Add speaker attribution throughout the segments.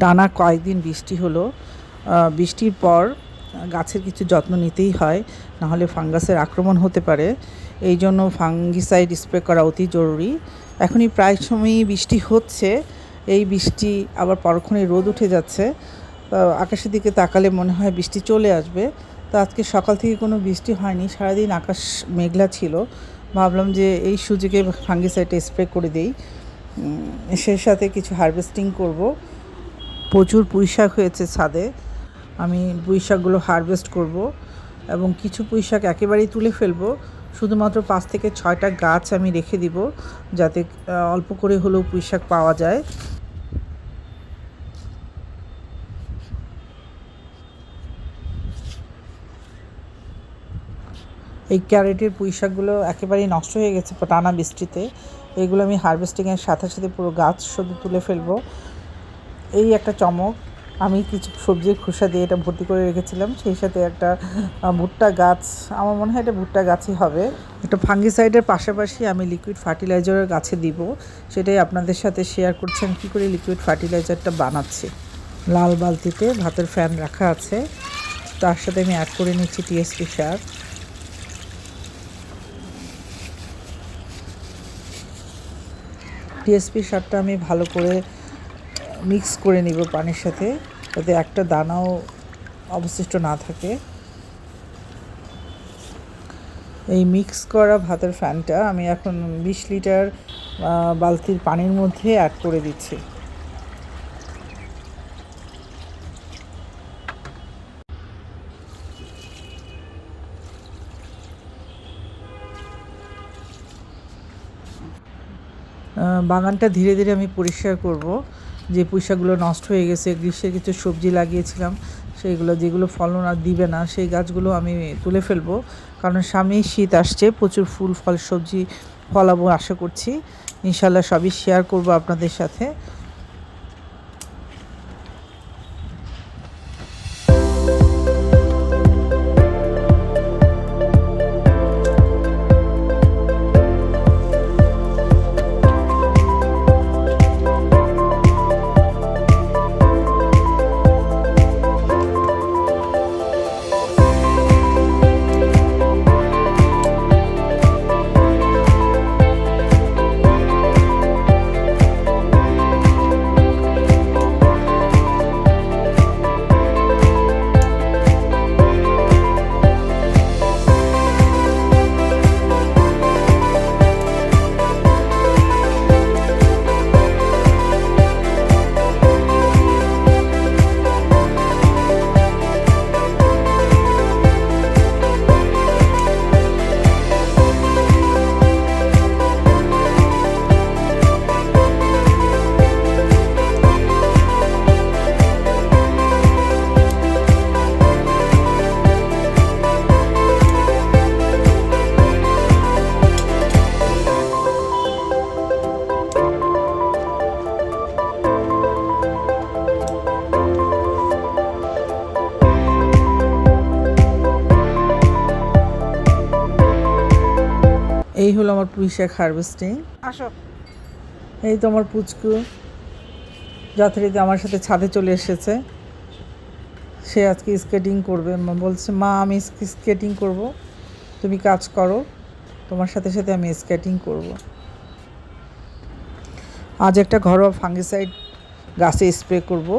Speaker 1: টানা কয়েকদিন বৃষ্টি হলো। বৃষ্টির পর গাছের কিছু যত্ন নিতেই হয় নাহলে ফাঙ্গাসের আক্রমণ হতে পারে। এই জন্য ফাঙ্গিসাইড স্প্রে করা অতি জরুরি। এখনই প্রায় সময়ই বৃষ্টি হচ্ছে। এই বৃষ্টি আবার পরক্ষণে রোদ উঠে যাচ্ছে। আকাশের দিকে তাকালে মনে হয় বৃষ্টি চলে আসবে। তো আজকে সকাল থেকে কোনো বৃষ্টি হয়নি, সারাদিন আকাশ মেঘলা ছিল। ভাবলাম যে এই সুযোগে ফাঙ্গিসাইডটা স্প্রে করে দিই। সেই সাথে কিছু হারভেস্টিং করব। প্রচুর পুঁই শাক হয়েছে ছাদে। আমি পুঁই শাকগুলো হারভেস্ট করব এবং কিছু পুঁই শাক একেবারেই তুলে ফেলব। শুধুমাত্র পাঁচ থেকে ছয়টা গাছ আমি রেখে দিব যাতে অল্প করে হলেও পুঁই শাক পাওয়া যায়। এই ক্যারেটের পুঁই শাকগুলো একেবারেই নষ্ট হয়ে গেছে টানা বৃষ্টিতে। এগুলো আমি হারভেস্টিংয়ের সাথে সাথে পুরো গাছ শুধু তুলে ফেলব। এই একটা চমক। আমি কিছু সবজির খোসা দিয়ে এটা ভর্তি করে রেখেছিলাম। সেই সাথে একটা ভুট্টা গাছ। আমার মনে হয় এটা ভুট্টা গাছই হবে। একটা ফাঙ্গিসাইডের পাশাপাশি আমি লিকুইড ফার্টিলাইজারের গাছে দিব। সেটাই আপনাদের সাথে শেয়ার করছি। আমি কী করে লিকুইড ফার্টিলাইজারটা বানাচ্ছি। লাল বালতিতে ভাতের ফ্যান রাখা আছে। তার সাথে আমি অ্যাড করে নিচ্ছি টিএসপি সার। টিএসপি সারটা আমি ভালো করে মিক্স করে নিব পানির সাথে, যাতে একটা দানাও অবশিষ্ট না থাকে। এই মিক্স করা ভাতের ফ্যানটা আমি এখন বিশ লিটার বালতির পানির মধ্যে অ্যাড করে দিচ্ছি। বাগানটা ধীরে ধীরে আমি পরিষ্কার করব। যে পুঁইশাকগুলো নষ্ট হয়ে গেছে গ্রীষ্মের কিছু সবজি লাগিয়েছিলাম, সেইগুলো যেগুলো ফলন আর দিবে না, সেই গাছগুলো আমি তুলে ফেলব। কারণ সামনেই শীত আসছে, প্রচুর ফুল, ফল, সবজি ফলাবো আশা করছি। ইনশাল্লাহ সবই শেয়ার করব আপনাদের সাথে। হলো আমার পুঁই শাক হারভেস্টিং আসো। এই তো আমার পুচকু। যথারীতি আমার সাথে ছাদে চলে এসেছে। সে আজকে স্কেটিং করবে। মা বলছে মা আমি স্কেটিং করব। তুমি কাজ করো। তোমার সাথে সাথে আমি স্কেটিং করব। আজ একটা ঘরোয়া ফাঙ্গিসাইড গাছে স্প্রে করব।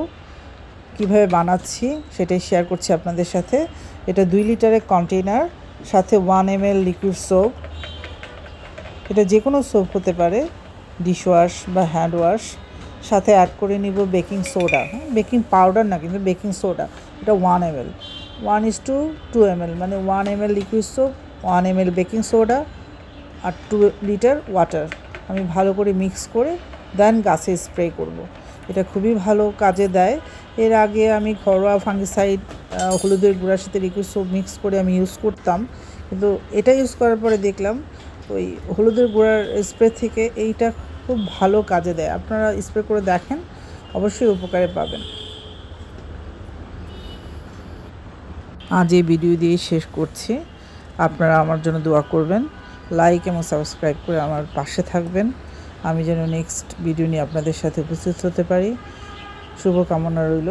Speaker 1: কীভাবে বানাচ্ছি সেটাই শেয়ার করছি আপনাদের সাথে। এটা দুই লিটারের কন্টেনার সাথে one M L liquid soap এটা যে কোনো সোপ হতে পারে ডিশ ওয়াশ বা হ্যান্ড ওয়াশ সাথে অ্যাড করে নিব বেকিং সোডা হ্যাঁ বেকিং পাউডার না কিন্তু বেকিং সোডা এটা one M L one is to two M L মানে one M L liquid soap one M L baking soda আর টু লিটার ওয়াটার আমি ভালো করে মিক্স করে দেন গাছে স্প্রে করব। এটা খুবই ভালো কাজে দেয়। এর আগে আমি ঘরোয়া ফাঙ্গিসাইড হলুদের গুঁড়ার সাথে লিকুইড সোপ মিক্স করে আমি ইউজ করতাম। কিন্তু এটা ইউজ করার পরে দেখলাম ওই হলুদের গুঁড়ার স্প্রে থেকে এইটা খুব ভালো কাজে দেয়। আপনারা স্প্রে করে দেখেন, অবশ্যই উপকারে পাবেন। আজ এই ভিডিও দিয়ে শেষ করছি। আপনারা আমার জন্য দোয়া করবেন। লাইক এবং সাবস্ক্রাইব করে আমার পাশে থাকবেন। আমি যেন নেক্সট ভিডিও নিয়ে আপনাদের সাথে উপস্থিত হতে পারি। শুভকামনা রইল।